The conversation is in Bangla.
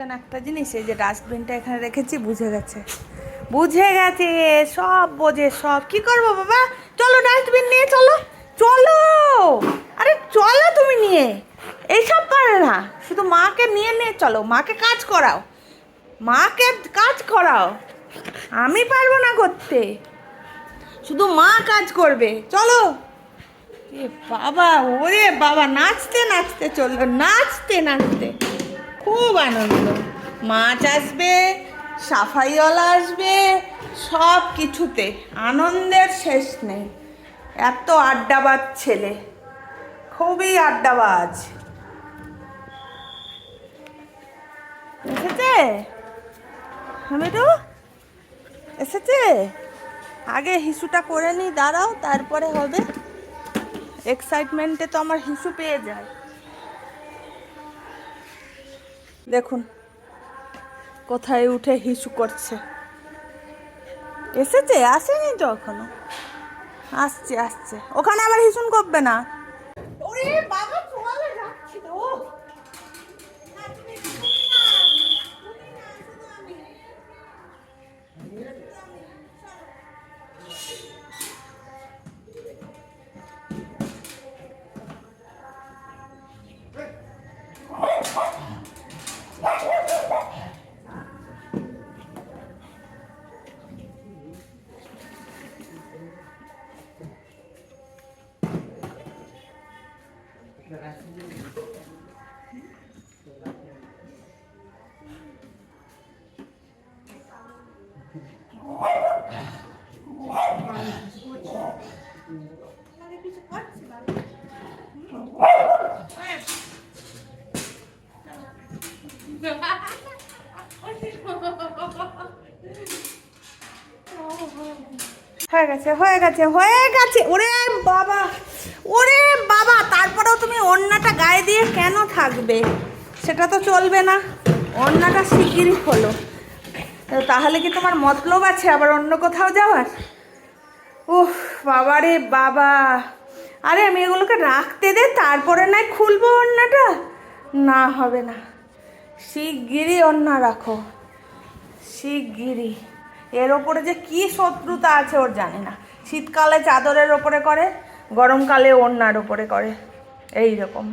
একটা জিনিস, এই যে ডাস্টবিনটা এখানে রেখেছি, বুঝে গেছে। বুঝে গেছে, সব বোঝে, সব। কি করব বাবা? চলো ডাস্টবিন নিয়ে চলো। চলো! আরে চলো তুমি নিয়ে। এইসব পারে না। শুধু মাকে নিয়ে নিয়ে চলো। মাকে কাজ করাও। মাকে কাজ করাও। আমি পারব না করতে। শুধু মা কাজ করবে। চলো। এ বাবা, ওরে বাবা, নাচতে নাচতে চলল। নাচতে নাচতে। খুব আনন্দ। মাছ আসবে, সাফাইওয়ালা আসবে, সব কিছুতে। আনন্দের শেষ নেই। এত আড্ডাবাজ ছেলে। খুবই আড্ডাবাজ এসেছে? হামিদু? এসেছে? আগে হিসুটা করে নিই দাঁড়াও, তারপরে হবে। এক্সাইটমেন্টে তো আমার হিসু পেয়ে যায়। দেখুন, কোথায় উঠে হিসু করছে। এসেছে? আসেনি তো এখনও? আসছে আসছে। ওখানে আবার হিসুন করবে না? বাবা! হয়ে গেছে হয়ে গেছে হয়ে গেছে ওরে বাবা ওরে বাবা, তারপরেও তুমি অন্যটা গায়ে দিয়ে কেন থাকবে? সেটা তো চলবে না। অন্যটা শিগগিরই হলো তাহলে কি তোমার মতলব আছে আবার অন্য কোথাও যাওয়ার? উফ, বাবা রে বাবা। আরে, আমি এগুলোকে রাখতে দে, তারপরে নয় খুলবো অন্যটা? না, হবে না। শিগগিরই অন্য রাখো। শিগগিরই। এর ওপরে যে কি শত্রুতা আছে ওর জানে না। শীতকালে চাদরের ওপরে করে গরমকালে ওড়নার ওপরে করে এই রকম।